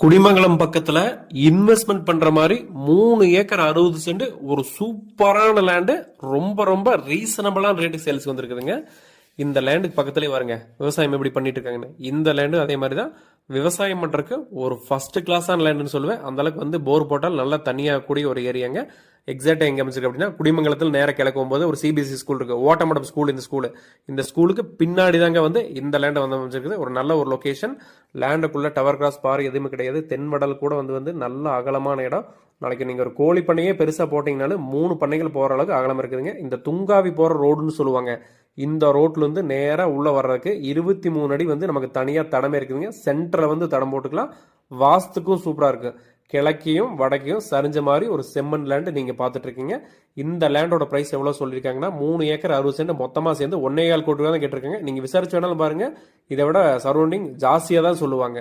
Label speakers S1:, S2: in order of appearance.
S1: குடிமங்கலம் பக்கத்துல இன்வெஸ்ட்மெண்ட் பண்ற மாதிரி மூணு ஏக்கர் அறுபது சென்ட் ஒரு சூப்பரான லேண்டு ரொம்ப ரொம்ப ரீசனபிளான ரேட்டுக்கு சேல்ஸ் வந்திருக்குதுங்க. இந்த லேண்டுக்கு பக்கத்துலயே வருங்க விவசாயம் எப்படி பண்ணிட்டு இருக்காங்கன்னு. இந்த லேண்டு அதே மாதிரி தான் விவசாயம் பண்றதுக்கு ஒரு ஃபர்ஸ்ட் கிளாஸான லேண்டுன்னு சொல்லுவேன். அந்த அளவுக்கு வந்து போர் போட்டால் நல்லா தனியாக கூடிய ஒரு ஏரியாங்க எக்ஸாக்டாக எங்கே அமைச்சிருக்கு அப்படின்னா குடிமங்கலத்தில் நேராக கிழக்கு போகும்போது ஒரு சிபிஎஸ்சி ஸ்கூல் இருக்கு. ஓட்டமடம் ஸ்கூல் இந்த ஸ்கூல் இந்த ஸ்கூலுக்கு பின்னாடி தாங்க வந்து இந்த லேண்டை வந்து அமைச்சிருக்குது. ஒரு நல்ல ஒரு லொக்கேஷன் லேண்டுக்குள்ளே டவர் கிராஸ் பார் எதுவுமே கிடையாது. தென்மடல் கூட வந்து வந்து நல்ல அகலமான இடம். நாளைக்கு நீங்கள் ஒரு கோழி பண்ணையே பெருசாக போட்டிங்கனாலும் மூணு பண்ணைகள் போகிற அளவுக்கு அகலம் இருக்குதுங்க. இந்த துங்காவி போகிற ரோடுன்னு சொல்லுவாங்க. இந்த ரோட்லேருந்து நேராக உள்ளே வர்றதுக்கு இருபத்தி மூணு அடி வந்து நமக்கு தனியாக தடமே இருக்குதுங்க. சென்டரில் வந்து தடம் போட்டுக்கலாம். வாஸ்துக்கும் சூப்பராக இருக்குது கிழக்கையும் வடக்கையும் சரிஞ்ச மாதிரி ஒரு செம்மண் லேண்டு நீங்கள் பார்த்துட்ருக்கீங்க. இந்த லேண்டோட ப்ரைஸ் எவ்வளோ சொல்லியிருக்காங்கன்னா மூணு ஏக்கர் அறுபது சென்ட் மொத்தமாக சேர்ந்து ஒன்னே கால் கோடி தான் கேட்டிருக்காங்க. நீங்கள் விசாரிச்சு வேணாலும் பாருங்கள் இதை விட சரௌண்டிங் ஜாஸ்தியாக தான் சொல்லுவாங்க.